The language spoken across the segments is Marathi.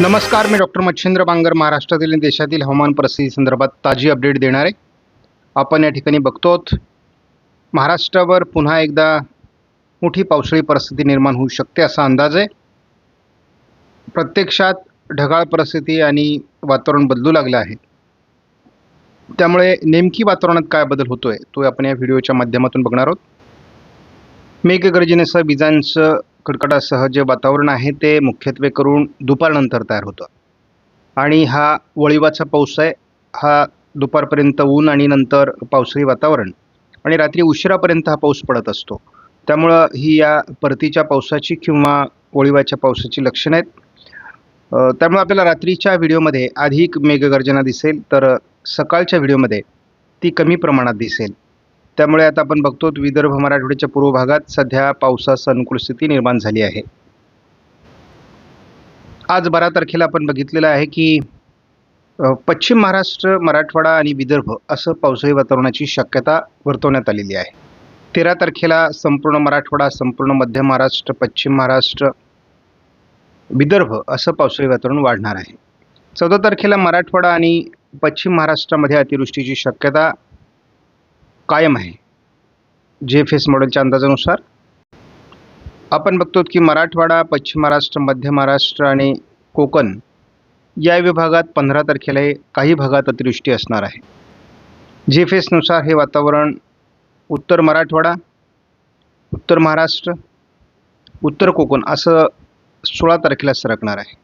नमस्कार मी डॉक्टर मच्छिंद्र बांगर महाराष्ट्रातील आणि देशातील हवामान परिस्थिती संदर्भात ताजी अपडेट देणार. आहे आपण या ठिकाणी बघतोत महाराष्ट्रावर पुन्हा एकदा मोठी पावसाळी परिस्थिती निर्माण होऊ शकते असा अंदाज आहे. प्रत्यक्षात ढगाळ परिस्थिती आणि वातावरण बदलू लागलं आहे. त्यामुळे नेमकी वातावरणात काय बदल होतोय तो आपण या व्हिडिओच्या माध्यमातून बघणार आहोत. मेघगर्जनेसह विजांचं कडकडासह जे वातावरण आहे ते मुख्यत्वे करून दुपारनंतर तयार होतं. आणि हा वळिवाचा पाऊस आहे हा दुपारपर्यंत ऊन आणि नंतर पावसाळी वातावरण. आणि रात्री उशिरापर्यंत हा पाऊस पडत असतो. त्यामुळं ही या परतीच्या पावसाची किंवा ओळीवाच्या पावसाची लक्षणं आहेत. त्यामुळं त्यामुळे आपल्याला रात्रीच्या व्हिडिओमध्ये अधिक मेघगर्जना दिसेल तर सकाळच्या व्हिडिओमध्ये ती कमी प्रमाणात दिसेल. त्यामुळे आता आपण बघतो विदर्भ मराठवाड्याच्या पूर्व भागात सध्या पावसास अनुकूल स्थिती निर्माण झाली आहे. आज बारा तारखेला आपण बघितलेलं आहे की पश्चिम महाराष्ट्र मराठवाडा आणि विदर्भ असं पावसाळी वातावरणाची शक्यता वर्तवण्यात आलेली आहे. तेरा तारखेला संपूर्ण मराठवाडा संपूर्ण मध्य महाराष्ट्र पश्चिम महाराष्ट्र विदर्भ असं पावसाळी वातावरण वाढणार आहे. चौदा तारखेला मराठवाडा आणि पश्चिम महाराष्ट्रामध्ये अतिवृष्टीची शक्यता कायम आहे. जे एफ एस मॉडेलच्या अंदाजानुसार आपण बघतो की मराठवाडा पश्चिम महाराष्ट्र मध्य महाराष्ट्र आणि कोकण या विभागात पंधरा तारखेला हे काही भागात अतिवृष्टी असणार आहे. जे एफ एसनुसार हे वातावरण उत्तर मराठवाडा उत्तर महाराष्ट्र उत्तर कोकण असं सोळा तारखेला सरकणार आहे.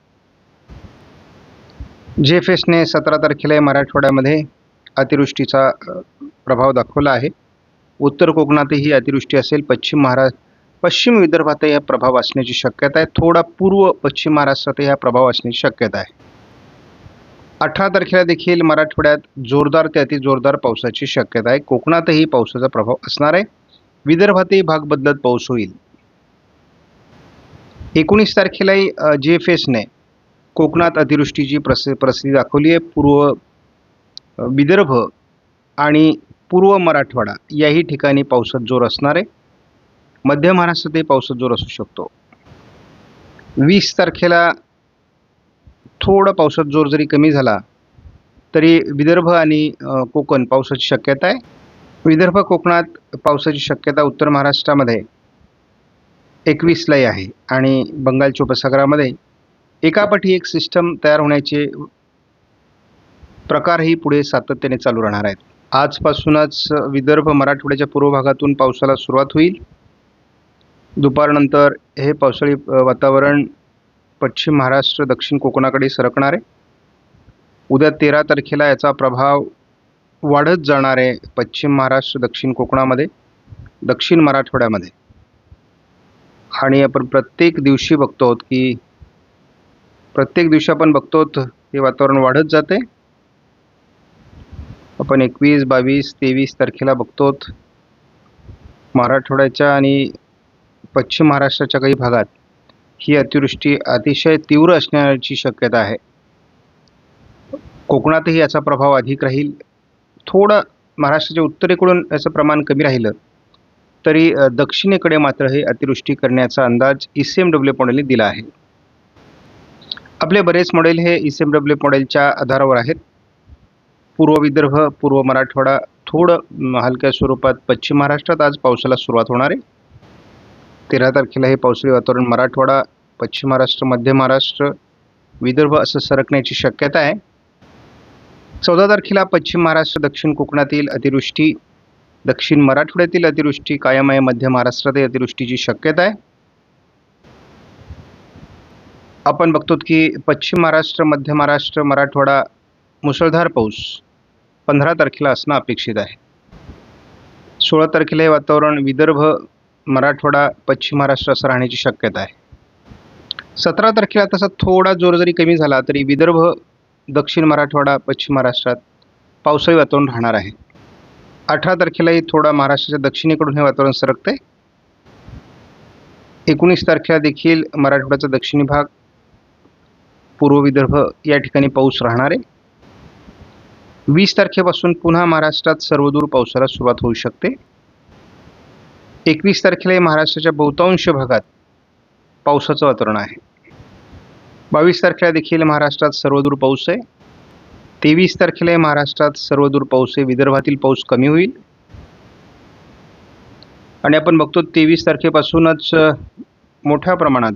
जे एफ एसने सतरा तारखेला मराठवाड्यामध्ये अतिवृष्टीचा प्रभाव दाखवला आहे. उत्तर कोकणातही अतिवृष्टी असेल. पश्चिम महाराष्ट्र पश्चिम विदर्भातही हा प्रभाव असण्याची शक्यता आहे. थोडा पूर्व पश्चिम महाराष्ट्रातही हा प्रभाव असण्याची शक्यता आहे. अठरा तारखेला देखील मराठवाड्यात जोरदार ते अतिजोरदार पावसाची शक्यता आहे. कोकणातही पावसाचा प्रभाव असणार आहे. विदर्भातही भाग बदलत पाऊस होईल. एकोणीस तारखेलाही जे एफ एसने कोकणात अतिवृष्टीची प्रस प्रसिद्धी दाखवली आहे. पूर्व विदर्भ आणि पूर्व मराठवाडा याही ठिकाणी पावसात जोर असणार आहे. मध्य महाराष्ट्रातही पावसात जोर असू शकतो. वीस तारखेला थोडं पावसात जोर जरी कमी झाला तरी विदर्भ आणि कोकण पावसाची शक्यता आहे. विदर्भ कोकणात पावसाची शक्यता उत्तर महाराष्ट्रामध्ये एकवीसलाही आहे आणि बंगालच्या उपसागरामध्ये एकापाठी एक सिस्टम तयार होण्याचे प्रकारही पुढे सातत्याने चालू राहणार आहेत. आजपासूनच विदर्भ मराठवाड्याच्या पूर्व भागातून पावसाला सुरुवात होईल. दुपारनंतर हे पावसाळी वातावरण पश्चिम महाराष्ट्र दक्षिण कोकणाकडे सरकणार आहे. उद्या तेरा तारखेला याचा प्रभाव वाढत जाणार आहे पश्चिम महाराष्ट्र दक्षिण कोकणामध्ये दक्षिण मराठवाड्यामध्ये. आणि आपण प्रत्येक दिवशी बघतो आहोत की प्रत्येक दिवशी आपण बघतो हे वातावरण वाढत जाते. आपण एकवीस बावीस तेवीस तारखेला बघतो मराठवाड्याच्या आणि पश्चिम महाराष्ट्राच्या काही भागात ही अतिवृष्टी अतिशय तीव्र असण्याची शक्यता आहे. कोकणातही याचा प्रभाव अधिक राहील. थोडं महाराष्ट्राच्या उत्तरेकडून याचं प्रमाण कमी राहिलं तरी दक्षिणेकडे मात्र हे अतिवृष्टी करण्याचा अंदाज ई सी एम डब्ल्यू मॉडेलने दिला आहे. आपले बरेच मॉडेल हे ई सी एम डब्ल्यू मॉडेलच्या आधारावर आहेत. पूर्व विदर्भ पूर्व मराठवाडा थोडं हलक्या स्वरूपात पश्चिम महाराष्ट्रात आज पावसाला सुरुवात होणार आहे. तेरा तारखेला हे पावसाळी वातावरण मराठवाडा पश्चिम महाराष्ट्र मध्य महाराष्ट्र विदर्भ असं सरकण्याची शक्यता आहे. चौदा तारखेला पश्चिम महाराष्ट्र दक्षिण कोकणातील अतिवृष्टी दक्षिण मराठवाड्यातील अतिवृष्टी कायम आहे मध्य महाराष्ट्रातही अतिवृष्टीची शक्यता आहे. आपण बघतो की पश्चिम महाराष्ट्र मध्य महाराष्ट्र मराठवाडा मुसळधार पाऊस. पंधरा तारखेला असणं अपेक्षित आहे. सोळा तारखेला हे वातावरण विदर्भ मराठवाडा पश्चिम महाराष्ट्र असं राहण्याची शक्यता आहे. सतरा तारखेला तसा थोडा जोर जरी कमी झाला तरी विदर्भ दक्षिण मराठवाडा पश्चिम महाराष्ट्रात पावसाळी वातावरण राहणार आहे. अठरा तारखेलाही थोडा महाराष्ट्राच्या दक्षिणेकडून हे वातावरण सरकते एकोणीस तारखेला देखील मराठवाड्याचा दक्षिणी भाग पूर्व विदर्भ या ठिकाणी पाऊस राहणार आहे. वीस तारखेपासून पुन्हा महाराष्ट्रात सर्वदूर पावसाला सुरुवात होऊ शकते. एकवीस तारखेला महाराष्ट्राच्या बहुतांश भागात पावसाचं वातावरण आहे. बावीस तारखेला देखील महाराष्ट्रात सर्वदूर पाऊस आहे. तेवीस तारखेला महाराष्ट्रात सर्वदूर पाऊस आहे. विदर्भातील पाऊस कमी होईल. आणि आपण बघतो तेवीस तारखेपासूनच मोठ्या प्रमाणात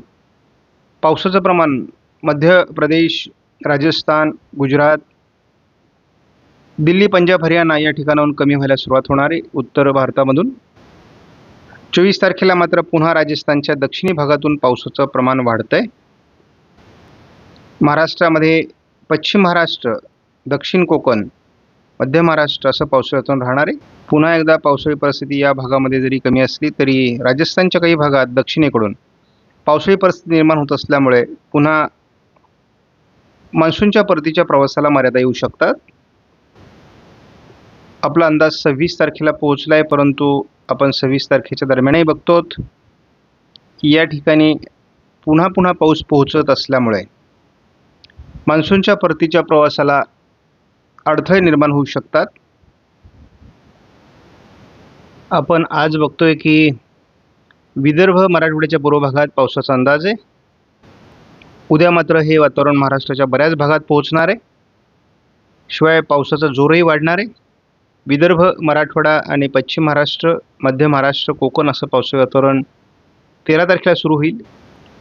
पावसाचं प्रमाण मध्य प्रदेश राजस्थान गुजरात दिल्ली पंजाब हरियाणा या ठिकाणाहून कमी व्हायला सुरुवात होणार आहे. उत्तर भारतामधून. चोवीस तारखेला मात्र पुन्हा राजस्थानच्या दक्षिणी भागातून पावसाचं प्रमाण वाढतंय. महाराष्ट्रामध्ये पश्चिम महाराष्ट्र दक्षिण कोकण मध्य महाराष्ट्र असं पावसाळ्यातून राहणार आहे. पुन्हा एकदा पावसाळी परिस्थिती या भागामध्ये जरी कमी असली तरी राजस्थानच्या काही भागात दक्षिणेकडून पावसाळी परिस्थिती निर्माण होत असल्यामुळे पुन्हा मान्सूनच्या परतीच्या प्रवासाला मर्यादा येऊ शकतात. आपला अंदाज सव्वीस तारखेला पोहोचला आहे परंतु आपण सव्वीस तारखेच्या दरम्यानही बघतो या ठिकाणी पुन्हा पुन्हा पाऊस पोहोचत असल्यामुळे मान्सूनच्या परतीच्या प्रवासाला अडथळे निर्माण होऊ शकतात. आपण आज बघतोय की विदर्भ मराठवाड्याच्या पूर्व भागात पावसाचा अंदाज आहे. उद्या मात्र हे वातावरण महाराष्ट्राच्या बऱ्याच भागात पोहोचणार आहे. शिवाय पावसाचा जोरही वाढणार आहे. विदर्भ मराठवाडा आणि पश्चिम महाराष्ट्र मध्य महाराष्ट्र कोकण असं पावसाळी वातावरण तेरा तारखेला सुरू होईल.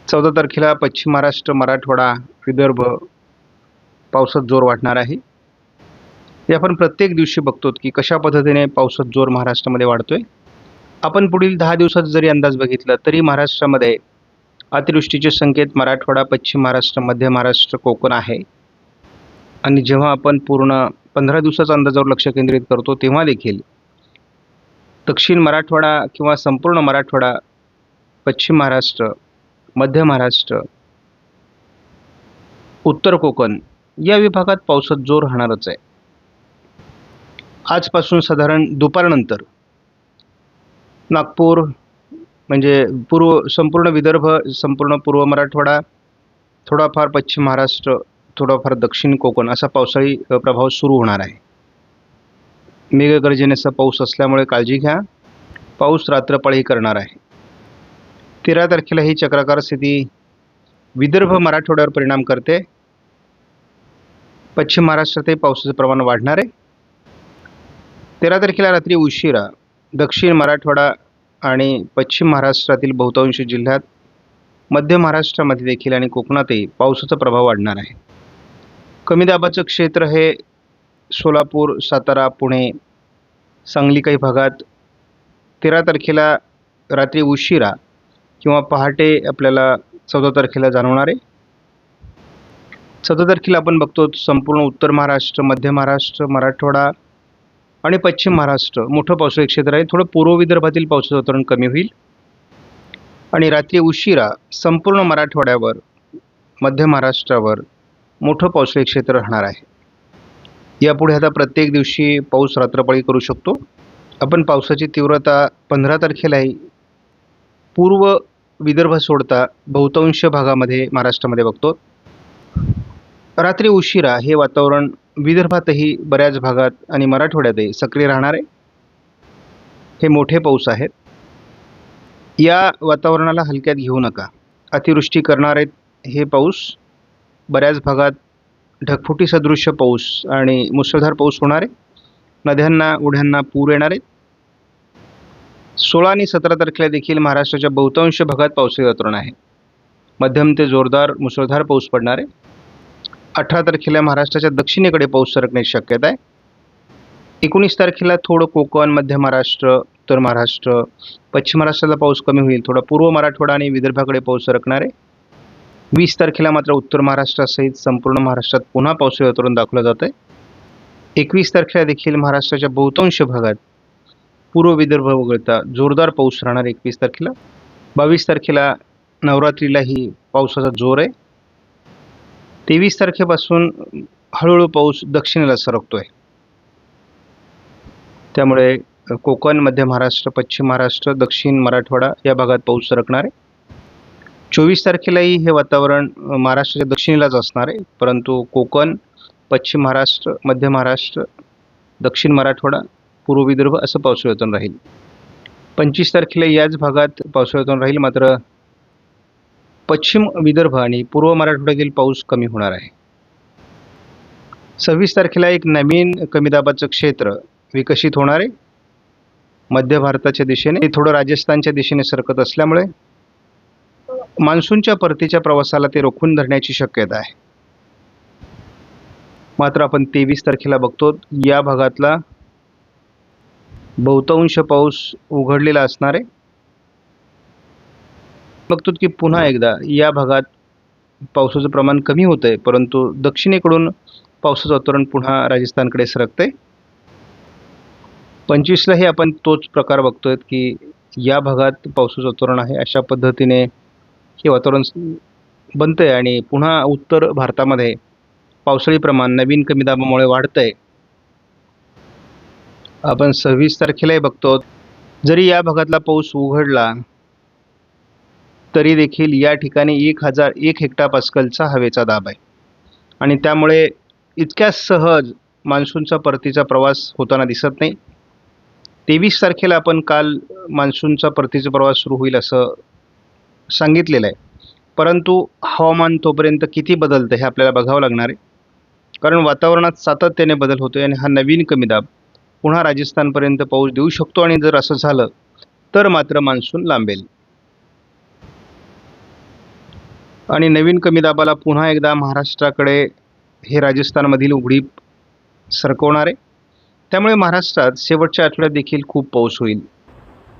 चौदा तारखेला पश्चिम महाराष्ट्र मराठवाडा विदर्भ पावसात जोर वाढणार आहे. हे आपण प्रत्येक दिवशी बघतो की कशा पद्धतीने पावसात जोर महाराष्ट्रामध्ये वाढतोय. आपण पुढील दहा दिवसात जरी अंदाज बघितला तरी महाराष्ट्रामध्ये अतिवृष्टीचे संकेत मराठवाडा पश्चिम महाराष्ट्र मध्य महाराष्ट्र कोकण आहे. आणि जेव्हा आपण पूर्ण पंधरा दिवसाचा अंदाजावर लक्ष केंद्रित करतो तेव्हा देखील दक्षिण मराठवाडा किंवा संपूर्ण मराठवाडा पश्चिम महाराष्ट्र मध्य महाराष्ट्र उत्तर कोकण या विभागात पावसात जोर राहणारच आहे. आजपासून साधारण दुपारनंतर नागपूर म्हणजे पूर्व संपूर्ण विदर्भ संपूर्ण पूर्व मराठवाडा थोडाफार पश्चिम महाराष्ट्र थोडाफार दक्षिण कोकण असा पावसाळी प्रभाव सुरू होणार आहे. मेघगर्जनेचा पाऊस असल्यामुळे काळजी घ्या. पाऊस रात्रपाळी करणार आहे. तेरा तारखेला ही चक्राकार स्थिती विदर्भ मराठवाड्यावर परिणाम करते. पश्चिम महाराष्ट्रातही पावसाचं प्रमाण वाढणार आहे. तेरा तारखेला रात्री उशिरा दक्षिण मराठवाडा आणि पश्चिम महाराष्ट्रातील बहुतांश जिल्ह्यात मध्य महाराष्ट्रामध्ये देखील आणि कोकणातही पावसाचा प्रभाव वाढणार आहे. कमी दाबाचं क्षेत्र हे सोलापूर सातारा पुणे सांगली काही भागात तेरा तारखेला रात्री उशिरा किंवा पहाटे आपल्याला चौदा तारखेला जाणवणार आहे. चौदा तारखेला आपण बघतो संपूर्ण उत्तर महाराष्ट्र मध्य महाराष्ट्र मराठवाडा आणि पश्चिम महाराष्ट्र. मोठं पावसाळी क्षेत्र आहे. थोडं पूर्व विदर्भातील पावसाचं वातावरण कमी होईल. आणि रात्री उशिरा संपूर्ण मराठवाड्यावर मध्य महाराष्ट्रावर मोठं पावसाळी क्षेत्र राहणार आहे. यापुढे आता प्रत्येक दिवशी पाऊस रात्रपाळी करू शकतो. आपण पावसाची तीव्रता पंधरा तारखेलाही पूर्व विदर्भ सोडता बहुतांश भागामध्ये महाराष्ट्रामध्ये बघतो. रात्री उशिरा हे वातावरण विदर्भातही बऱ्याच भागात आणि मराठवाड्यातही सक्रिय राहणार आहे. हे मोठे पाऊस आहेत. या वातावरणाला हलक्यात घेऊ नका. अतिवृष्टी करणार आहेत हे पाऊस. बऱ्याच भागात ढगफुटीसदृश्य पाऊस आणि मुसळधार पाऊस होणार आहे. नद्यांना ओढ्यांना पूर येणार आहेत. सोळा आणि सतरा तारखेला देखील महाराष्ट्राच्या बहुतांश भागात पावसाळी वातावरण आहे. मध्यम ते जोरदार मुसळधार पाऊस पडणार आहे. अठरा तारखेला महाराष्ट्राच्या दक्षिणेकडे पाऊस सरकण्याची शक्यता आहे. एकोणीस तारखेला थोडं कोकण मध्य महाराष्ट्र उत्तर महाराष्ट्र पश्चिम महाराष्ट्राला पाऊस कमी होईल. थोडा पूर्व मराठवाडा आणि विदर्भाकडे पाऊस सरकणार आहे. वीस तारखेला मात्र उत्तर महाराष्ट्रासहित संपूर्ण महाराष्ट्रात पुन्हा पावसाळी वातावरण दाखवलं जात आहे. एकवीस तारखेला देखील महाराष्ट्राच्या बहुतांश भागात पूर्व विदर्भ वगळता जोरदार पाऊस राहणार एकवीस तारखेला. बावीस तारखेला नवरात्रीलाही पावसाचा जोर आहे. तेवीस तारखेपासून हळूहळू पाऊस दक्षिणेला सरकतो आहे त्यामुळे कोकण मध्य महाराष्ट्र पश्चिम महाराष्ट्र दक्षिण मराठवाडा या भागात पाऊस सरकणार आहे. चोवीस तारखेलाही हे वातावरण महाराष्ट्राच्या दक्षिणेलाच असणार आहे. परंतु कोकण पश्चिम महाराष्ट्र मध्य महाराष्ट्र दक्षिण मराठवाडा पूर्व विदर्भ असं पावसाळ्यातून राहील. पंचवीस तारखेला याच भागात पावसाळ्यातून राहील. मात्र पश्चिम विदर्भ आणि पूर्व मराठवाड्यातील पाऊस कमी होणार आहे. सव्वीस तारखेला एक नवीन कमी दाबाचं क्षेत्र विकसित होणार आहे. मध्य भारताच्या दिशेने थोडं राजस्थानच्या दिशेने सरकत असल्यामुळे मान्सूनच्या परतीच्या प्रवासाला ते रोखून धरण्याची शक्यता आहे. मात्र आपण तेवीस तारखेला बघतो या भागातला बहुतांश पाऊस उघडलेला असणार आहे. बघतो की पुन्हा एकदा या भागात पावसाचं प्रमाण कमी होतं आहे परंतु दक्षिणेकडून पावसाचं वातावरण पुन्हा राजस्थानकडे सरकतंय. पंचवीसलाही आपण तोच प्रकार बघतोय की या भागात पावसाचं वातावरण आहे अशा पद्धतीने हे वातावरण बनतंय आणि पुन्हा उत्तर भारतामध्ये पावसाळी प्रमाण नवीन कमी दाबामुळे वाढतंय. आपण सव्वीस तारखेलाही बघतो. जरी या भागातला पाऊस उघडला तरी देखील या ठिकाणी एक हजार एक हेक्टा पास्कलचा हवेचा दाब आहे. आणि त्यामुळे इतक्या सहज मान्सूनचा परतीचा प्रवास होताना दिसत नाही. तेवीस तारखेला आपण काल मान्सूनचा परतीचा प्रवास सुरू होईल असं सांगितलेलं आहे. परंतु हवामान तोपर्यंत किती बदलतं हे आपल्याला बघावं लागणार आहे. कारण वातावरणात सातत्याने बदल होतो आहे आणि हा नवीन कमी दाब पुन्हा राजस्थानपर्यंत पाऊस देऊ शकतो आणि जर असं झालं तर मात्र मान्सून लांबेल. आणि नवीन कमी दाबाला पुन्हा एकदा महाराष्ट्राकडे हे राजस्थानमधील उघडी सरकवणार आहे. त्यामुळे महाराष्ट्रात शेवटच्या आठवड्यात देखील खूप पाऊस होईल.